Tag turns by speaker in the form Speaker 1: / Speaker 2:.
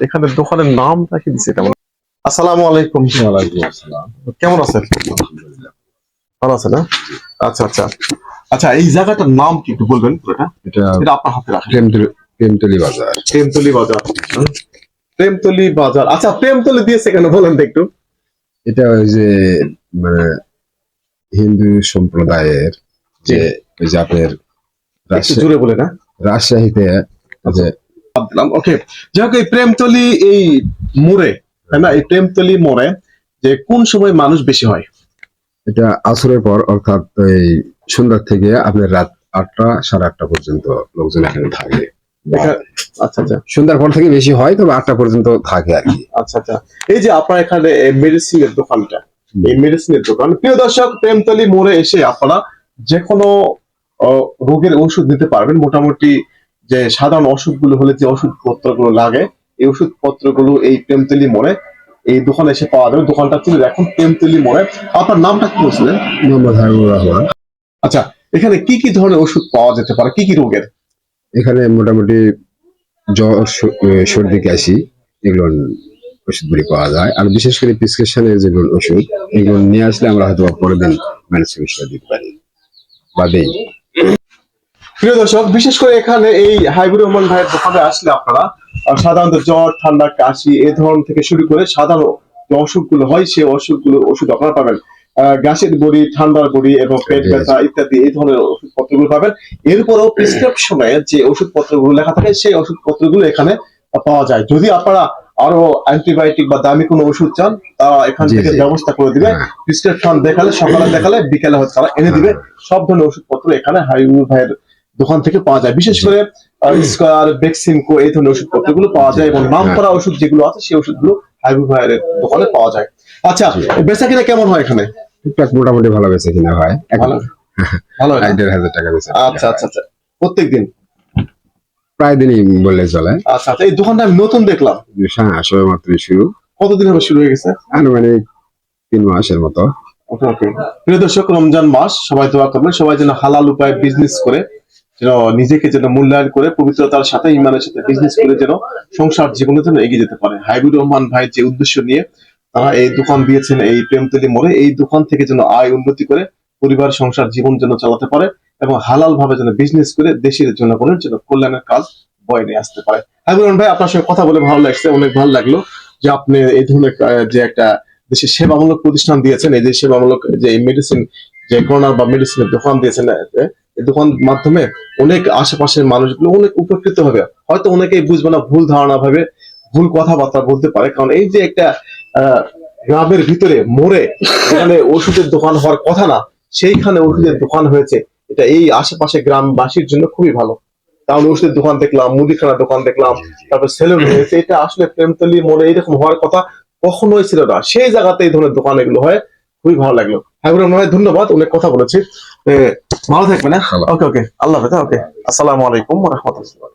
Speaker 1: এখানে দোকানের নামটা কি দিছে তেমন আসসালামু আলাইকুম। কেমন আছেন? ভালো আছে না আচ্ছা আচ্ছা। আচ্ছা এই জায়গাটার নাম কি একটু বলবেন পুরোটা?
Speaker 2: এটা
Speaker 1: এটা আপনার হাতে রাখেন।
Speaker 2: প্রেমতলি বাজার।
Speaker 1: প্রেমতলি বাজার। প্রেমতলি বাজার। আচ্ছা প্রেমতলি দিয়েছে কেন বলেন তো একটু।
Speaker 2: এটা ওই যে মানে হিন্দু সম্প্রদায়ের যে ওই যে আপনার রাজশাহী-
Speaker 1: জুড়ে বলে না
Speaker 2: রাজশাহীতে যে
Speaker 1: ওকে যাই হোক এই প্রেমতলি এই মোড়ে তাই না? এই প্রেমতলি মোড়ে যে কোন সময় মানুষ বেশি হয়?
Speaker 2: এটা আসরের পর অর্থাৎ এই সন্ধ্যা থেকে আপনার রাত আটটা সাড়ে আটটা পর্যন্ত লোকজন এখানে থাকে।
Speaker 1: আচ্ছা আচ্ছা।
Speaker 2: সন্ধ্যার পর থেকে বেশি হয় তবে আটটা পর্যন্ত থাকে আর কি।
Speaker 1: আচ্ছা আচ্ছা। এই যে আপনার এখানে মেডিসিনের দোকানটা এই মেডিসিনের দোকান প্রিয় দর্শক প্রেমতলি মোড়ে এসে আপনারা যে কোনো রোগের ওষুধ নিতে পারবেন। মোটামুটি যে সাধারণ অসুখগুলো হলে যে ওষুধ ওষুধপত্রগুলো লাগে এই ওষুধ ওষুধপত্রগুলো এই প্রেমতলি মোড়ে এই দোকানে এসে পাওয়া যাবে। দোকানটা তুলে এখন প্রেমতলি মোড়ে। আপনার নামটা কি বলছিলেন?
Speaker 2: মোহাম্মদ হাবিবুর রহমান।
Speaker 1: আচ্ছা এখানে কি কি ধরনের ওষুধ পাওয়া যেতে পারে? কি কি রোগের?
Speaker 2: এখানে মোটামুটি জ্বর সর্দি কাশি এগুলো ওষুধগুলি পাওয়া যায়। আর বিশেষ করে প্রেসক্রিপশনের যেগুলো ওষুধ এগুলো নিয়ে আসলে আমরা হয়তো পরের দিন ম্যানেজ চিকিৎসা দিতে পারি। বা দেই।
Speaker 1: প্রিয় দর্শক বিশেষ করে এখানে এই হাইবুর রহমান ভাইয়ের দোকানে আসলে আপনারা সাধারণত জ্বর ঠান্ডা কাশি এ ধরন থেকে শুরু করে সাধারণ যে অসুখগুলো হয় সেই অসুখগুলো ওষুধ আপনারা পাবেন। গ্যাসের বড়ি ঠান্ডার বড়ি এবং পেট ব্যথা ইত্যাদি এই ধরনের ওষুধপত্রগুলো পাবেন। এরপরেও প্রেসক্রিপশনে যে ওষুধপত্রগুলো লেখা থাকে সেই ওষুধপত্রগুলো এখানে পাওয়া যায়। যদি আপনারা আরও অ্যান্টিবায়োটিক বা দামি কোনো ওষুধ চান তারা এখান থেকে ব্যবস্থা করে দিবে।
Speaker 2: হ্যাঁ।
Speaker 1: প্রেসক্রিপশন দেখালে সকালে দেখালে বিকেলে হয়তো তারা এনে দিবে। সব ধরনের ওষুধপত্র এখানে হাইবুর ভাইয়ের দোকান থেকে পাওয়া যায়। বিশেষ করে স্কোয়ার বেক্সিমকো এই ধরনের ওষুধপত্রগুলো পাওয়া যায় এবং নাম করা ওষুধ যেগুলো আছে সেই ওষুধগুলো হাইবুর ভাইয়ের দোকানে পাওয়া যায়। আচ্ছা বেচা কিনা কেমন হয় এখানে?
Speaker 2: মোটামুটি ভালো বেঁচে কিনা হয়।
Speaker 1: ভালো? ভালো হয়
Speaker 2: দেড় হাজার টাকা বেঁচে
Speaker 1: আচ্ছা আচ্ছা আচ্ছা। প্রত্যেক দিন
Speaker 2: প্রায় দিনই বললে চলে।
Speaker 1: আচ্ছা আচ্ছা। এই দোকানটা আমি নতুন দেখলাম।
Speaker 2: হ্যাঁ সবে মাত্রই শুরু।
Speaker 1: কতদিন হবে শুরু হয়ে গেছে?
Speaker 2: আনুমানিক তিন মাসের মতো।
Speaker 1: ওকে ওকে। প্রিয় দর্শক রমজান মাস সবাই দোয়া করবেন। সবাই যেন হালাল উপায়ে বিজনেস করে যেন নিজেকে যেন মূল্যায়ন করে পবিত্রতার সাথে, ইমানের সাথে বিজনেস করে যেন সংসার জীবনে যেন এগিয়ে যেতে পারে। হাইবুর রহমান ভাই যে উদ্দেশ্য নিয়ে তারা এই দোকান দিয়েছেন, এই প্রেমতলি মোড়ে, এই দোকান থেকে যেন আয় উন্নতি করে পরিবার, সংসার, জীবন যেন চালাতে পারে এবং হালাল ভাবে যেন বিজনেস করে দেশের জনগণের যেন কল্যাণের কাজ বয়ে নিয়ে আসতে পারে। হাইবুর রহমান ভাই, আপনার সঙ্গে কথা বলে ভালো লাগছে, অনেক ভালো লাগল যে আপনি এই ধরনের যে একটা দেশের সেবামূলক প্রতিষ্ঠান দিয়েছেন, এই যে সেবামূলক যে মেডিসিন যে কর্নার বা মেডিসিনের দোকান দিয়েছেন দোকান মাধ্যমে অনেক আশেপাশের মানুষগুলো অনেক উপকৃত হবে। হয়তো অনেকেই বুঝবে না, ভুল ধারণা ভাবে ভুল কথাবার্তা বলতে পারে। কারণ এই যে একটা গ্রামের ভিতরে মোড়ে এখানে ওষুধের দোকান হওয়ার কথা না, সেইখানে ওষুধের দোকান হয়েছে। এটা এই আশেপাশে গ্রামবাসীর জন্য খুবই ভালো। তাহলে ওষুধের দোকান দেখলাম, মুদিখানার দোকান দেখলাম, তারপর সেলুন হয়েছে। এটা আসলে প্রেমতলি মোড়ে এইরকম হওয়ার কথা কখনোই ছিল না। সেই জায়গাতে এই ধরনের দোকান এগুলো হয়। খুবই ভালো লাগল। রহমান ধন্যবাদ অনেক কথা বলেছি। ভালো থাকবেন
Speaker 2: না
Speaker 1: ওকে ওকে আল্লাহ হাফেজ ওকে। আসসালামু আলাইকুম রহমতুল্লাহ।